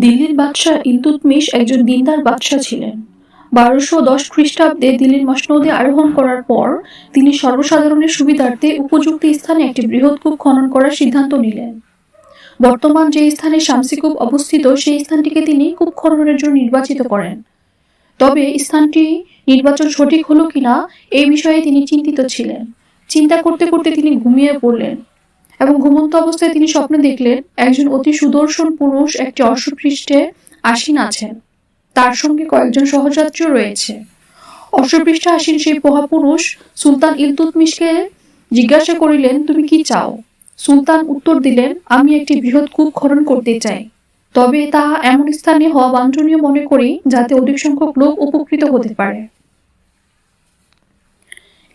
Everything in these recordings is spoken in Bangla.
দিল্লির বাদশাহ ইলতুৎমিশ একজন দিনদার বাদশাহ ছিলেন। বারোশো দশ খ্রিস্টাব্দে দিল্লির মসনদে আরোহণ করার পর তিনি সর্বসাধারণের সুবিধার্থে উপযুক্ত স্থানে একটি বৃহৎ কূপ খনন করার সিদ্ধান্ত নিলেন। বর্তমান যে স্থানে শামসিকূপ অবস্থিত, সেই স্থানটিকে তিনি কূপ খননের জন্য নির্বাচিত করেন। তবে স্থানটি নির্বাচন সঠিক হলো কিনা এই বিষয়ে তিনি চিন্তিত ছিলেন। চিন্তা করতে করতে তিনি ঘুমিয়ে পড়লেন। এবং ঘুমন্ত অবস্থায় তিনি স্বপ্নে দেখলেন একজন অতি সুদর্শন পুরুষ একটি অশ্বপৃষ্ঠে আসীন আছেন। তার সঙ্গে কয়েকজন সহযাত্রীও রয়েছে। অশ্বপৃষ্ঠে আসীন সেই পোহা পুরুষ সুলতান ইলতুতমিশকে জিজ্ঞাসা করিলেন, তুমি কি চাও? সুলতান উত্তর দিলেন, আমি একটি বৃহৎ কূপ খনন করতে চাই। তবে তা এমন স্থানে হওয়া বাঞ্ছনীয় মনে করি যাতে অধিক সংখ্যক লোক উপকৃত হতে পারে।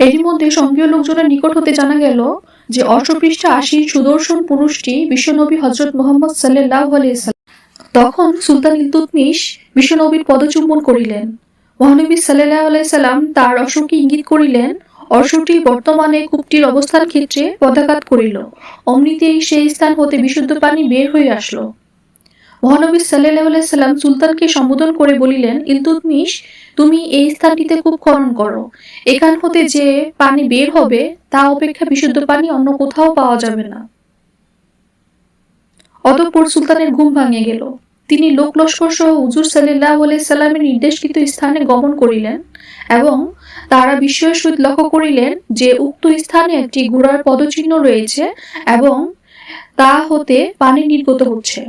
এরই মধ্যে সঙ্গীয় লোকজনের নিকট হতে জানা গেল যে অশ্বপৃষ্ঠে আসীন সুদর্শন পুরুষটি বিশ্বনবী হজরত মোহাম্মদ সাল্লাহ তখন সুলতান ইলতুৎমিশ বিশ্বনবীর পদচুম্বন করিলেন। মহানবী সাল্লাহ আলাইসাল্লাম তার অশ্বকে ইঙ্গিত করিলেন অশ্বটি বর্তমানে কূপটির অবস্থান ক্ষেত্রে পদাঘাত করিল। অমনিতেই সেই স্থান হতে বিশুদ্ধ পানি বের হয়ে আসলো। মহানবী সাল্লাহ আলাইসাল্লাম সুলতানকে সম্বোধন করে বলিলেন ইলতুৎমিশ তুমি এই স্থানটিতে কূপ খনন করো। এখান হতে যে পানি বের হবে, তা অপেক্ষা বিশুদ্ধ পানি অন্য কোথাও পাওয়া যাবে না। অতঃপর সুলতানের ঘুম ভাঙিয়ে গেল। তিনি লোক লস্কর সহ হুজুর সাল্লাহ সাল্লামের নির্দেশকৃত স্থানে গমন করিলেন এবং তারা বিস্ময়ের সহিত লক্ষ্য করিলেন যে উক্ত স্থানে একটি ঘোড়ার পদচিহ্ন রয়েছে এবং তা হতে পানি নির্গত হচ্ছে।